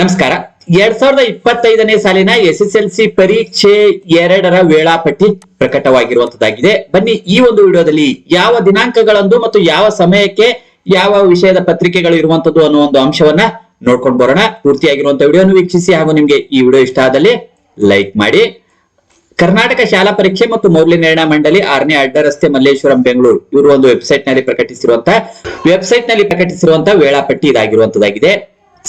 ನಮಸ್ಕಾರ. ಎರಡ್ ಸಾವಿರದ ಇಪ್ಪತ್ತೈದನೇ ಸಾಲಿನ ಎಸ್ ಎಸ್ ಎಲ್ ಸಿ ಪರೀಕ್ಷೆ ಎರಡರ ವೇಳಾಪಟ್ಟಿ ಪ್ರಕಟವಾಗಿರುವಂತದ್ದಾಗಿದೆ. ಬನ್ನಿ ಈ ಒಂದು ವಿಡಿಯೋದಲ್ಲಿ ಯಾವ ದಿನಾಂಕಗಳಂದು ಮತ್ತು ಯಾವ ಸಮಯಕ್ಕೆ ಯಾವ ವಿಷಯದ ಪತ್ರಿಕೆಗಳು ಇರುವಂತದ್ದು ಅನ್ನೋ ಒಂದು ಅಂಶವನ್ನ ನೋಡ್ಕೊಂಡು ಬರೋಣ. ಪೂರ್ತಿಯಾಗಿರುವಂತ ವಿಡಿಯೋನು ವೀಕ್ಷಿಸಿ ಹಾಗೂ ನಿಮ್ಗೆ ಈ ವಿಡಿಯೋ ಇಷ್ಟ ಆದಲ್ಲಿ ಲೈಕ್ ಮಾಡಿ. ಕರ್ನಾಟಕ ಶಾಲಾ ಪರೀಕ್ಷೆ ಮತ್ತು ಮೌಲ್ಯ ನಿರ್ಣಯ ಮಂಡಳಿ ಆರನೇ ಅಡ್ಡ ರಸ್ತೆ ಮಲ್ಲೇಶ್ವರಂ, ಬೆಂಗಳೂರು. ಇವರು ಒಂದು ವೆಬ್ಸೈಟ್ನಲ್ಲಿ ಪ್ರಕಟಿಸಿರುವಂತಹ ವೆಬ್ಸೈಟ್ನಲ್ಲಿ ಪ್ರಕಟಿಸಿರುವಂತಹ ವೇಳಾಪಟ್ಟಿ ಇದಾಗಿರುವಂತದ್ದಾಗಿದೆ.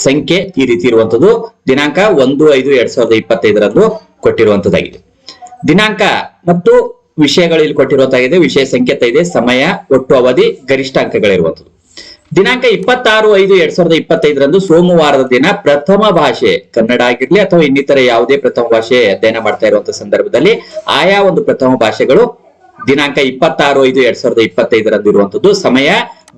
ಸಂಖ್ಯೆ ಈ ರೀತಿ ಇರುವಂತದ್ದು. ದಿನಾಂಕ ಒಂದು, ಐದು, ಎರಡ್ ಸಾವಿರದ ಇಪ್ಪತ್ತೈದರಂದು ಕೊಟ್ಟಿರುವಂತದ್ದಾಗಿದೆ. ದಿನಾಂಕ ಮತ್ತು ವಿಷಯಗಳು ಇಲ್ಲಿ ಕೊಟ್ಟಿರುವಂತಾಗಿದೆ. ವಿಷಯ ಸಂಕೇತ ಇದೆ. ಸಮಯ, ಒಟ್ಟು ಅವಧಿ, ಗರಿಷ್ಠ ಅಂಕಗಳಿರುವಂತದ್ದು ದಿನಾಂಕ ಇಪ್ಪತ್ತಾರು, ಐದು, ಎರಡ್ ಸಾವಿರದ ಇಪ್ಪತ್ತೈದರಂದು ಸೋಮವಾರದ ದಿನ ಪ್ರಥಮ ಭಾಷೆ, ಕನ್ನಡ ಆಗಿರ್ಲಿ ಅಥವಾ ಇನ್ನಿತರ ಯಾವುದೇ ಪ್ರಥಮ ಭಾಷೆ ಅಧ್ಯಯನ ಮಾಡ್ತಾ ಇರುವಂತಹ ಸಂದರ್ಭದಲ್ಲಿ ಆಯಾ ಒಂದು ಪ್ರಥಮ ಭಾಷೆಗಳು ದಿನಾಂಕ ಇಪ್ಪತ್ತಾರು, ಐದು, ಎರಡ್ ಸಾವಿರದ ಇಪ್ಪತ್ತೈದರಂದು ಇರುವಂತದ್ದು. ಸಮಯ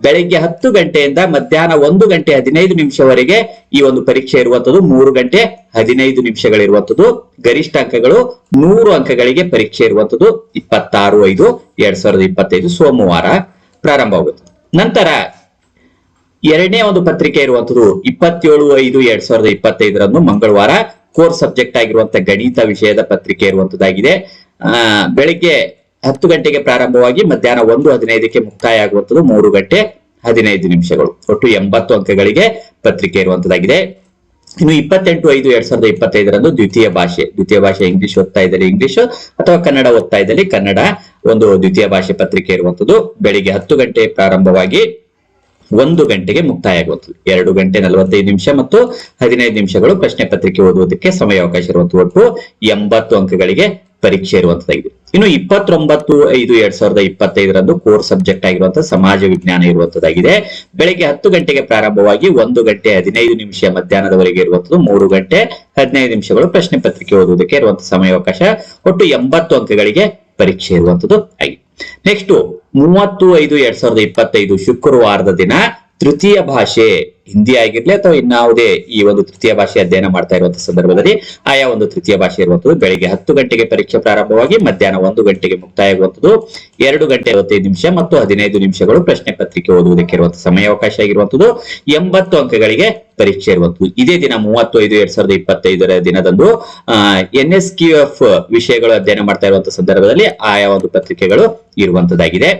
ಬೆಳಿಗ್ಗೆ ಹತ್ತು ಗಂಟೆಯಿಂದ ಮಧ್ಯಾಹ್ನ ಒಂದು ಗಂಟೆ ಹದಿನೈದು ನಿಮಿಷವರೆಗೆ ಈ ಒಂದು ಪರೀಕ್ಷೆ ಇರುವಂತದ್ದು ಮೂರು ಗಂಟೆ ಹದಿನೈದು ನಿಮಿಷಗಳಿರುವಂತದ್ದು ಗರಿಷ್ಠ ಅಂಕಗಳು ನೂರು ಅಂಕಗಳಿಗೆ ಪರೀಕ್ಷೆ ಇರುವಂತದ್ದು ಇಪ್ಪತ್ತಾರು ಐದು, ಎರಡ್ ಸಾವಿರದ ಇಪ್ಪತ್ತೈದು ಸೋಮವಾರ ಪ್ರಾರಂಭವಾಗುತ್ತೆ ನಂತರ ಎರಡನೇ ಒಂದು ಪತ್ರಿಕೆ ಇರುವಂತದ್ದು ಇಪ್ಪತ್ತೇಳು ಐದು, ಎರಡ್ ಸಾವಿರದ ಇಪ್ಪತ್ತೈದರಂದು ಮಂಗಳವಾರ ಕೋರ್ ಸಬ್ಜೆಕ್ಟ್ ಆಗಿರುವಂತ ಗಣಿತ ವಿಷಯದ ಪತ್ರಿಕೆ ಇರುವಂತದ್ದಾಗಿದೆ ಬೆಳಿಗ್ಗೆ ಹತ್ತು ಗಂಟೆಗೆ ಪ್ರಾರಂಭವಾಗಿ ಮಧ್ಯಾಹ್ನ ಒಂದು ಹದಿನೈದಕ್ಕೆ ಮುಕ್ತಾಯ ಆಗುವಂಥದ್ದು ಮೂರು ಗಂಟೆ ಹದಿನೈದು ನಿಮಿಷಗಳು. ಒಟ್ಟು ಎಂಬತ್ತು ಅಂಕಗಳಿಗೆ ಪತ್ರಿಕೆ ಇರುವಂತದ್ದಾಗಿದೆ ಇನ್ನು ಇಪ್ಪತ್ತೆಂಟು ಐದು ಎರಡ್ ಸಾವಿರದ ಇಪ್ಪತ್ತೈದರಂದು ದ್ವಿತೀಯ ಭಾಷೆ. ದ್ವಿತೀಯ ಭಾಷೆ ಇಂಗ್ಲಿಷ್ ಓದ್ತಾ ಇದ್ದಲ್ಲಿ ಇಂಗ್ಲಿಷ್ ಅಥವಾ ಕನ್ನಡ ಓದ್ತಾ ಇದ್ದಲ್ಲಿ ಕನ್ನಡ ಒಂದು ದ್ವಿತೀಯ ಭಾಷೆ ಪತ್ರಿಕೆ ಇರುವಂತದ್ದು ಬೆಳಿಗ್ಗೆ ಹತ್ತು ಗಂಟೆ ಪ್ರಾರಂಭವಾಗಿ ಒಂದು ಗಂಟೆಗೆ ಮುಕ್ತಾಯ ಆಗುವಂಥದ್ದು. ಎರಡು ಗಂಟೆ ನಲವತ್ತೈದು ನಿಮಿಷ ಮತ್ತು ಹದಿನೈದು ನಿಮಿಷಗಳು ಪ್ರಶ್ನೆ ಪತ್ರಿಕೆ ಓದುವುದಕ್ಕೆ ಸಮಯಾವಕಾಶ ಇರುವಂತಹ ಒಟ್ಟು ಎಂಬತ್ತು ಅಂಕಗಳಿಗೆ ಪರೀಕ್ಷೆ ಇರುವಂತದ್ದಾಗಿದೆ ಇನ್ನು ಇಪ್ಪತ್ತೊಂಬತ್ತು ಐದು ಎರಡ್ ಸಾವಿರದ ಇಪ್ಪತ್ತೈದರಂದು ಕೋರ್ ಸಬ್ಜೆಕ್ಟ್ ಆಗಿರುವಂತಹ ಸಮಾಜ ವಿಜ್ಞಾನ ಇರುವಂತದ್ದಾಗಿದೆ. ಬೆಳಿಗ್ಗೆ ಹತ್ತು ಗಂಟೆಗೆ ಪ್ರಾರಂಭವಾಗಿ ಒಂದು ಗಂಟೆ ಹದಿನೈದು ನಿಮಿಷ ಮಧ್ಯಾಹ್ನದವರೆಗೆ ಇರುವಂತದ್ದು ಮೂರು ಗಂಟೆ ಹದಿನೈದು ನಿಮಿಷಗಳು ಪ್ರಶ್ನೆ ಪತ್ರಿಕೆ ಓದುವುದಕ್ಕೆ ಇರುವಂತಹ ಸಮಯಾವಕಾಶ ಒಟ್ಟು ಎಂಬತ್ತು ಅಂಕಗಳಿಗೆ ಪರೀಕ್ಷೆ ಇರುವಂತದ್ದು ಆಗಿದೆ. ನೆಕ್ಸ್ಟ್ ಮೂವತ್ತು ಐದು ಎರಡ್ ಸಾವಿರದ ಇಪ್ಪತ್ತೈದು ಶುಕ್ರವಾರದ ದಿನ ತೃತೀಯ ಭಾಷೆ ಹಿಂದಿ ಆಗಿರ್ಲಿ ಅಥವಾ ಇನ್ನಾವುದೇ ಈ ಒಂದು ತೃತೀಯ ಭಾಷೆ ಅಧ್ಯಯನ ಮಾಡ್ತಾ ಇರುವಂತಹ ಸಂದರ್ಭದಲ್ಲಿ ಆಯಾ ಒಂದು ತೃತೀಯ ಭಾಷೆ ಇರುವಂತದ್ದು ಬೆಳಿಗ್ಗೆ ಹತ್ತು ಗಂಟೆಗೆ ಪರೀಕ್ಷೆ ಪ್ರಾರಂಭವಾಗಿ ಮಧ್ಯಾಹ್ನ ಒಂದು ಗಂಟೆಗೆ ಮುಕ್ತಾಯ ಆಗುವಂಥದ್ದು ಎರಡು ಗಂಟೆ ಐವತ್ತೈದು ನಿಮಿಷ ಮತ್ತು ಹದಿನೈದು ನಿಮಿಷಗಳು ಪ್ರಶ್ನೆ ಪತ್ರಿಕೆ ಓದುವುದಕ್ಕೆ ಇರುವಂತಹ ಸಮಯಾವಕಾಶ ಆಗಿರುವಂಥದ್ದು. ಎಂಬತ್ತು ಅಂಕಗಳಿಗೆ ಪರೀಕ್ಷೆ ಇರುವಂತದ್ದು ಇದೇ ದಿನ ಮೂವತ್ತು ಐದು ಎರಡ್ ಸಾವಿರದ ಇಪ್ಪತ್ತೈದರ ದಿನದಂದು ಎನ್ ಎಸ್ ಕ್ಯೂ ಎಫ್ ವಿಷಯಗಳು ಅಧ್ಯಯನ ಮಾಡ್ತಾ ಇರುವಂತಹ ಸಂದರ್ಭದಲ್ಲಿ ಆಯಾ ಒಂದು ಪತ್ರಿಕೆಗಳು ಇರುವಂತದ್ದಾಗಿದೆ.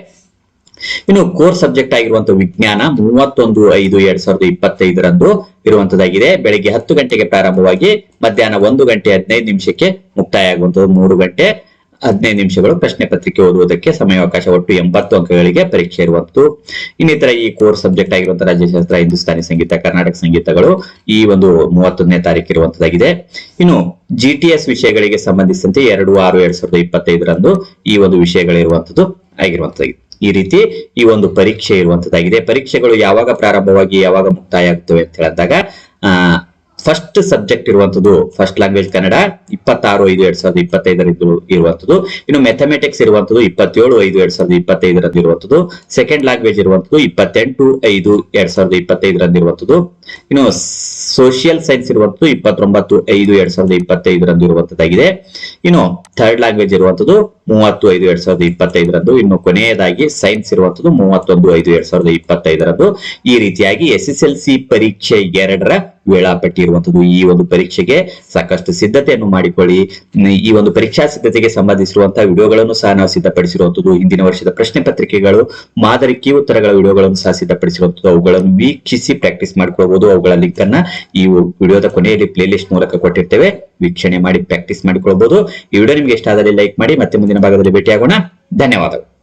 ಇನ್ನು ಕೋರ್ ಸಬ್ಜೆಕ್ಟ್ ಆಗಿರುವಂತಹ ವಿಜ್ಞಾನ ಮೂವತ್ತೊಂದು ಐದು ಎರಡ್ ಸಾವಿರದ ಇಪ್ಪತ್ತೈದರಂದು ಇರುವಂತದ್ದಾಗಿದೆ. ಬೆಳಿಗ್ಗೆ ಹತ್ತು ಗಂಟೆಗೆ ಪ್ರಾರಂಭವಾಗಿ ಮಧ್ಯಾಹ್ನ ಒಂದು ಗಂಟೆ ಹದಿನೈದು ನಿಮಿಷಕ್ಕೆ ಮುಕ್ತಾಯ ಆಗುವಂತದ್ದು ಮೂರು ಗಂಟೆ ಹದಿನೈದು ನಿಮಿಷಗಳು ಪ್ರಶ್ನೆ ಪತ್ರಿಕೆ ಓದುವುದಕ್ಕೆ ಸಮಯಾವಕಾಶ ಒಟ್ಟು ಎಂಬತ್ತು ಅಂಕಗಳಿಗೆ ಪರೀಕ್ಷೆ ಇರುವಂತದ್ದು. ಇನ್ನಿತರ ಈ ಕೋರ್ ಸಬ್ಜೆಕ್ಟ್ ಆಗಿರುವಂತಹ ರಾಜ್ಯಶಾಸ್ತ್ರ, ಹಿಂದೂಸ್ತಾನಿ ಸಂಗೀತ, ಕರ್ನಾಟಕ ಸಂಗೀತಗಳು ಈ ಒಂದು ಮೂವತ್ತೊಂದನೇ ತಾರೀಕು ಇರುವಂತದ್ದಾಗಿದೆ. ಇನ್ನು ಜಿ ಟಿ ಎಸ್ ವಿಷಯಗಳಿಗೆ ಸಂಬಂಧಿಸಿದಂತೆ ಎರಡು ಆರು ಎರಡ್ ಸಾವಿರದ ಇಪ್ಪತ್ತೈದರಂದು ಈ ಒಂದು ವಿಷಯಗಳಿರುವಂತದ್ದು ಆಗಿರುವಂತದ್ದಾಗಿದೆ. ಈ ರೀತಿ ಈ ಒಂದು ಪರೀಕ್ಷೆ ಇರುವಂತದ್ದಾಗಿದೆ. ಪರೀಕ್ಷೆಗಳು ಯಾವಾಗ ಪ್ರಾರಂಭವಾಗಿ ಯಾವಾಗ ಮುಕ್ತಾಯ ಆಗ್ತವೆ ಅಂತ ಹೇಳಿದಾಗ ಫಸ್ಟ್ ಸಬ್ಜೆಕ್ಟ್ ಇರುವಂತದ್ದು ಫಸ್ಟ್ ಲ್ಯಾಂಗ್ವೇಜ್ ಕನ್ನಡ, ಇಪ್ಪತ್ತಾರು ಐದು ಎರಡ್ ಸಾವಿರದ ಇಪ್ಪತ್ತೈದರಂದು ಇರುವಂತದ್ದು. ಇನ್ನು ಮೆಥಮೆಟಿಕ್ಸ್ ಇರುವಂತದ್ದು ಇಪ್ಪತ್ತೇಳು ಐದು ಎರಡ್ ಸಾವಿರದ ಇಪ್ಪತ್ತೈದರಲ್ಲಿ ಇರುವಂತದ್ದು. ಸೆಕೆಂಡ್ ಲ್ಯಾಂಗ್ವೇಜ್ ಇರುವಂತದ್ದು ಇಪ್ಪತ್ತೆಂಟು ಐದು ಎರಡ್ ಸಾವಿರದ ಇಪ್ಪತ್ತೈದರಂದು ಇರುವಂತದ್ದು. ಇನ್ನು ಸೋಷಿಯಲ್ ಸೈನ್ಸ್ ಇರುವಂತದ್ದು ಇಪ್ಪತ್ತೊಂಬತ್ತು ಐದು ಎರಡ್ ಸಾವಿರದ ಇಪ್ಪತ್ತೈದರಂದು ಇರುವಂತದ್ದಾಗಿದೆ. ಇನ್ನು ಥರ್ಡ್ ಲ್ಯಾಂಗ್ವೇಜ್ ಇರುವಂತದ್ದು ಮೂವತ್ತು ಐದು ಎರಡ್ ಸಾವಿರದ ಇಪ್ಪತ್ತೈದರಂದು. ಇನ್ನು ಕೊನೆಯದಾಗಿ ಸೈನ್ಸ್ ಇರುವಂತದ್ದು ಮೂವತ್ತೊಂದು ಐದು ಎರಡ್ ಸಾವಿರದ ಇಪ್ಪತ್ತೈದರಂದು. ಈ ರೀತಿಯಾಗಿ ಎಸ್ ಎಸ್ ಎಲ್ ಸಿ ಪರೀಕ್ಷೆ ಎರಡರ ವೇಳಾಪಟ್ಟಿ ಇರುವಂತದ್ದು ಈ ಒಂದು ಪರೀಕ್ಷೆಗೆ ಸಾಕಷ್ಟು ಸಿದ್ಧತೆಯನ್ನು ಮಾಡಿಕೊಳ್ಳಿ. ಈ ಒಂದು ಪರೀಕ್ಷಾ ಸಿದ್ಧತೆಗೆ ಸಂಬಂಧಿಸಿರುವಂತಹ ವಿಡಿಯೋಗಳನ್ನು ಸಹ ನಾವು ಸಿದ್ಧಪಡಿಸಿರುವಂತದ್ದು ಹಿಂದಿನ ವರ್ಷದ ಪ್ರಶ್ನೆ ಪತ್ರಿಕೆಗಳು, ಮಾದರಿ ಕೀ ಉತ್ತರಗಳ ವಿಡಿಯೋಗಳನ್ನು ಸಹ ಸಿದ್ಧಪಡಿಸಿರುವಂತದ್ದು ಅವುಗಳನ್ನು ವೀಕ್ಷಿಸಿ ಪ್ರಾಕ್ಟೀಸ್ ಮಾಡ್ಕೊಳ್ಬಹುದು ಅವುಗಳ ಲಿಂಕ್ ಅನ್ನ ಈ ವಿಡಿಯೋದ ಕೊನೆಯಲ್ಲಿ ಪ್ಲೇ ಲಿಸ್ಟ್ ಮೂಲಕ ಕೊಟ್ಟಿರ್ತೇವೆ. ವೀಕ್ಷಣೆ ಮಾಡಿ ಪ್ರಾಕ್ಟೀಸ್ ಮಾಡಿಕೊಳ್ಬಹುದು ಈ ವಿಡಿಯೋ ನಿಮ್ಗೆ ಇಷ್ಟ ಲೈಕ್ ಮಾಡಿ, ಮತ್ತೆ ಭಾಗದಲ್ಲಿ ಭೇಟಿಯಾಗೋಣ. ಧನ್ಯವಾದಗಳು.